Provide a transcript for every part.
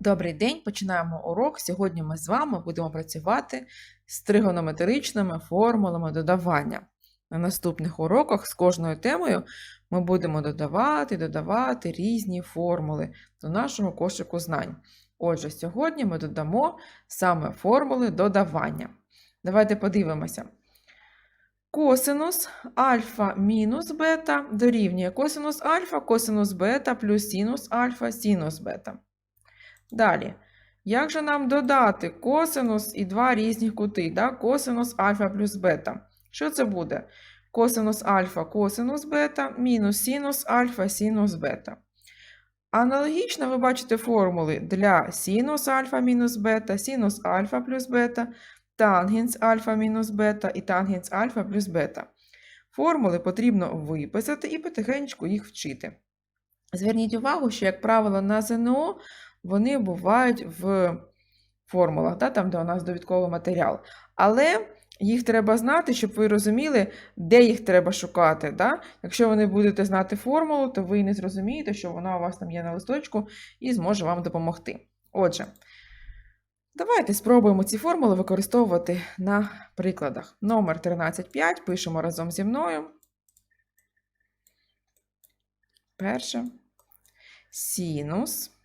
Добрий день, починаємо урок. Сьогодні ми з вами будемо працювати з тригонометричними формулами додавання. На наступних уроках з кожною темою ми будемо додавати, додавати різні формули до нашого кошику знань. Отже, сьогодні ми додамо саме формули додавання. Давайте подивимося. Косинус альфа мінус бета дорівнює косинус альфа, косинус бета плюс синус альфа, синус бета. Далі. Як же нам додати косинус і два різні кути? Да? Косинус альфа плюс бета. Що це буде? Косинус альфа, косинус бета, мінус синус альфа, синус бета. Аналогічно ви бачите формули для синус альфа мінус бета, синус альфа плюс бета, тангенс альфа мінус бета і тангенс альфа плюс бета. Формули потрібно виписати і потихеньку їх вчити. Зверніть увагу, що, як правило, на ЗНО вони бувають в формулах, да, там, де у нас довідковий матеріал. Але їх треба знати, щоб ви розуміли, де їх треба шукати. Да? Якщо ви не будете знати формулу, то ви не зрозумієте, що вона у вас там є на листочку і зможе вам допомогти. Отже, давайте спробуємо ці формули використовувати на прикладах. Номер 13.5 пишемо разом зі мною. Перше. Синус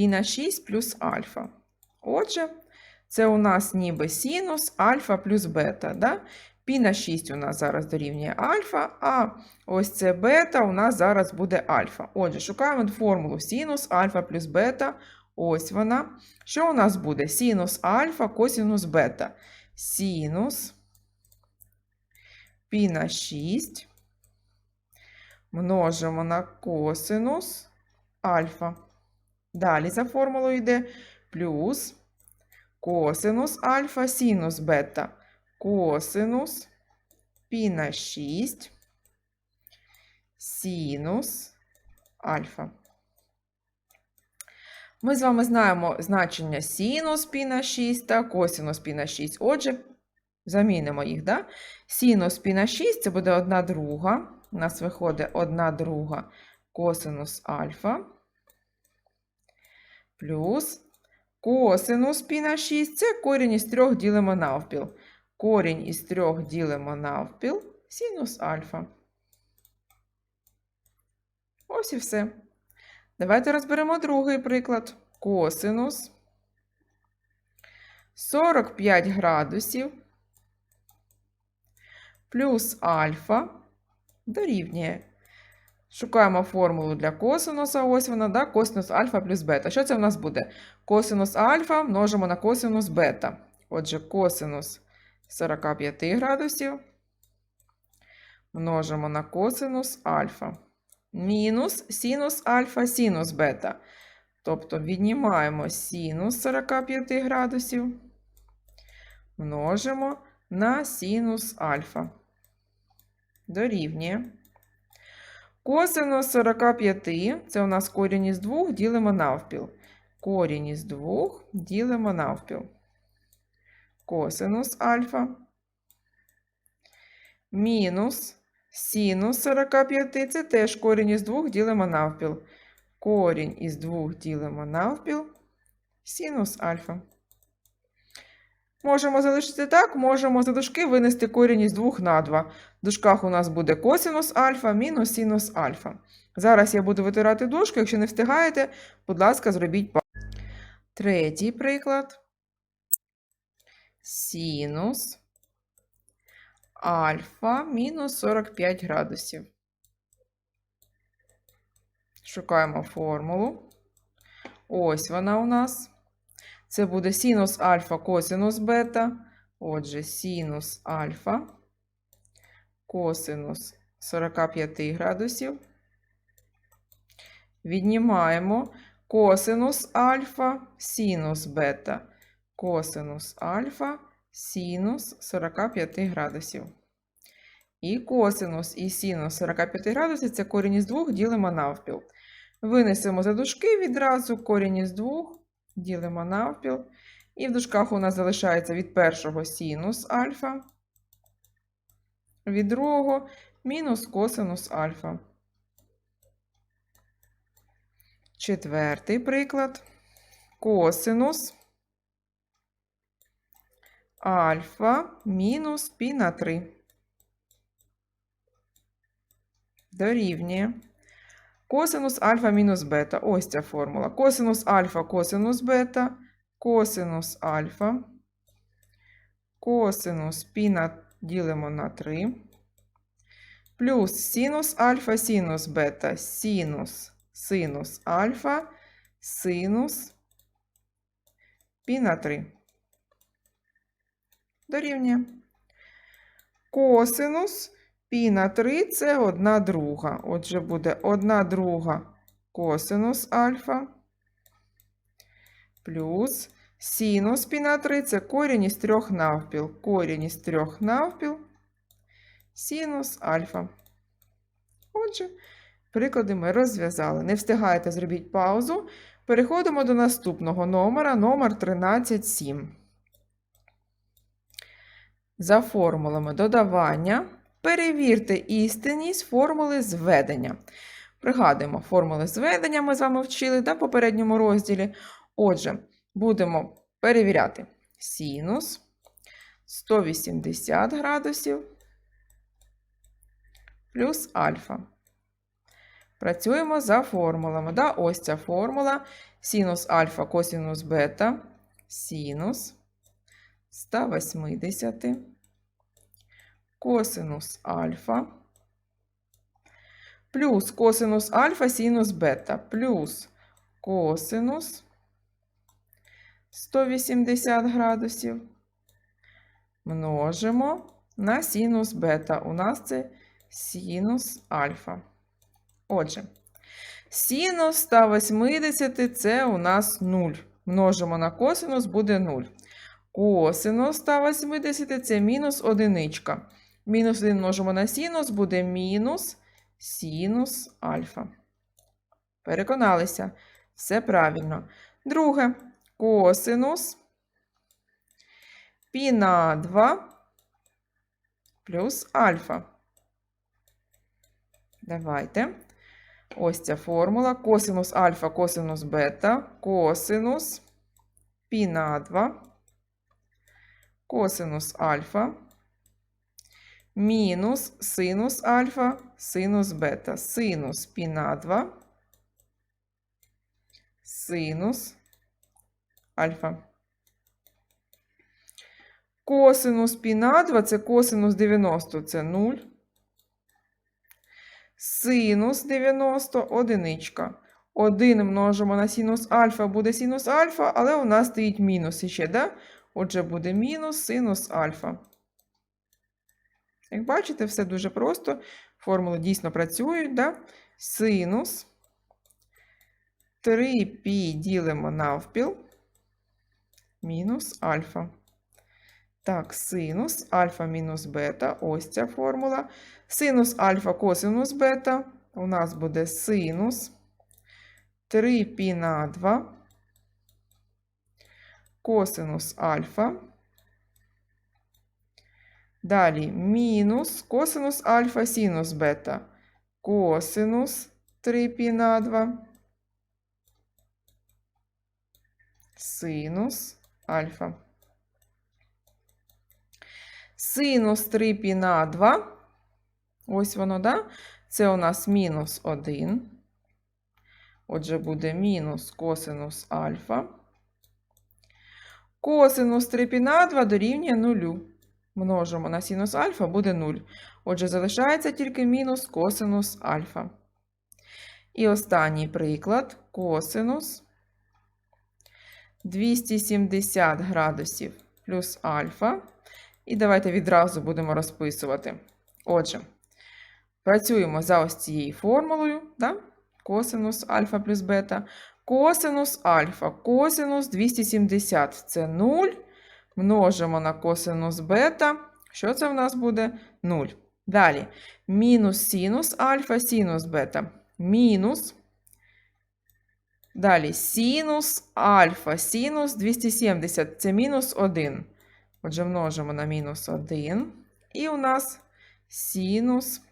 пі на 6 плюс альфа. Отже, це у нас ніби синус альфа плюс бета. Да? Пі на 6 у нас зараз дорівнює альфа, а ось це бета у нас зараз буде альфа. Отже, шукаємо формулу синус альфа плюс бета. Ось вона. Що у нас буде? Синус альфа, косинус бета. Синус пі на 6 множимо на косинус альфа. Далі за формулою йде плюс косинус альфа синус бета. Косинус пі на 6 синус альфа. Ми з вами знаємо значення синус пі на 6 та косинус пі на 6. Отже, замінимо їх. Да? Синус пі на 6 це буде 1 друга. У нас виходить 1 друга косинус альфа плюс косинус пі на 6 це корінь із 3 ділимо навпіл. Корінь із 3 ділимо навпіл, синус альфа. Ось і все. Давайте розберемо другий приклад. Косинус 45 градусів плюс альфа дорівнює Шукаємо формулу для косинуса. Ось вона, да? косинус альфа плюс бета. Що це в нас буде? Косинус альфа множимо на косинус бета. Отже, косинус 45 градусів множимо на косинус альфа. Мінус синус альфа, синус бета. Тобто віднімаємо синус 45 градусів, множимо на синус альфа. Дорівнює. Косинус 45 це у нас корінь із 2 ділимо навпіл. Корінь із 2 ділимо навпіл. Косинус альфа. Мінус синус 45 це теж корінь із 2 ділимо навпіл. Корінь із 2 ділимо навпіл. Синус альфа. Можемо залишити так, можемо за дужки винести корінь із 2 на 2. В дужках у нас буде косинус альфа мінус синус альфа. Зараз я буду витирати дужку, якщо не встигаєте, будь ласка, зробіть паузу. Третій приклад. Синус альфа мінус 45 градусів. Шукаємо формулу. Ось вона у нас. Це буде синус альфа косинус бета. Отже, синус альфа косинус 45 градусів. Віднімаємо косинус альфа, синус бета. Косинус альфа, синус 45 градусів. І косинус і синус 45 градусів це корінь із 2 ділимо навпіл. Винесемо за дужки відразу корінь із 2 ділимо навпіл. І в дужках у нас залишається від першого синус альфа, від другого мінус косинус альфа. Четвертий приклад. Косинус альфа мінус пі на 3. Дорівнює. Косинус альфа мінус бета. Ось ця формула. Косинус альфа, косинус бета, косинус альфа, косинус пі ділимо на 3. Плюс синус альфа, синус бета, синус, синус альфа, синус пі на 3. Дорівнює. Косинус пі на 3 це 1 друга. Отже, буде 1 друга косинус альфа плюс синус пі на 3 це корінь із 3 навпіл. Корінь із 3 навпіл синус альфа. Отже, приклади ми розв'язали. Не встигаєте, зробіть паузу. Переходимо до наступного номера, номер 137. За формулами додавання перевірте істинність формули зведення. Пригадуємо, формули зведення ми з вами вчили да, в попередньому розділі. Отже, будемо перевіряти синус 180 градусів плюс альфа. Працюємо за формулами. Да? Ось ця формула. Синус альфа косинус бета. Синус 180 косинус альфа плюс косинус альфа синус бета плюс косинус 180 градусів множимо на синус бета. У нас це синус альфа. Отже, синус 180 це у нас 0. Множимо на косинус буде 0. Косинус 180 це мінус одиничка. Мінус 1 множимо на синус буде мінус синус альфа. Переконалися. Все правильно. Друге. Косинус пі на 2 плюс альфа. Давайте. Ось ця формула. Косинус альфа, косинус бета, косинус пі на 2, косинус альфа, мінус синус альфа, синус бета, синус пі на 2, синус альфа. Косинус пі на 2 це косинус 90, це 0. Синус 90 одиничка. 1 множимо на синус альфа, буде синус альфа, але у нас стоїть мінус іще, да? Отже, буде мінус синус альфа. Як бачите, все дуже просто. Формули дійсно працюють, да? Синус 3π ділимо навпіл мінус альфа. Так, синус альфа мінус бета. Ось ця формула. Синус альфа косинус бета. У нас буде синус 3π на 2. Косинус альфа. Далі мінус косинус альфа синус бета. Косинус 3π на 2. Синус альфа. Синус 3 пі на 2. Ось воно, да? Це у нас мінус 1. Отже, буде мінус косинус альфа. Косинус 3 пі на 2 дорівнює 0. Множимо на синус альфа буде 0. Отже, залишається тільки мінус косинус альфа. І останній приклад косинус 270 градусів плюс альфа. І давайте відразу будемо розписувати. Отже, працюємо за ось цією формулою. Да? Косинус альфа плюс бета. Косинус альфа, косинус 270 це 0. Множимо на косинус бета. Що це в нас буде? 0. Далі. Мінус синус альфа, синус бета. Мінус. Далі синус альфа, синус 270 це мінус 1. Отже, множимо на мінус 1. І у нас синус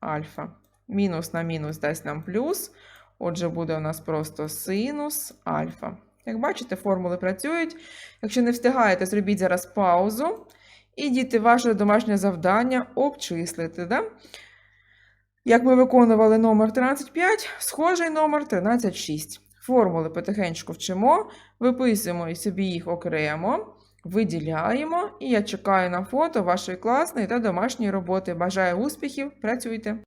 альфа. Мінус на мінус дасть нам плюс. Отже, буде у нас просто синус альфа. Як бачите, формули працюють. Якщо не встигаєте, зробіть зараз паузу. І діти, ваше домашнє завдання обчислити. Да? Як ми виконували номер 13,5, схожий номер 13,6. Формули потихеньку вчимо, виписуємо собі їх окремо, виділяємо. І я чекаю на фото вашої класної та домашньої роботи. Бажаю успіхів, працюйте!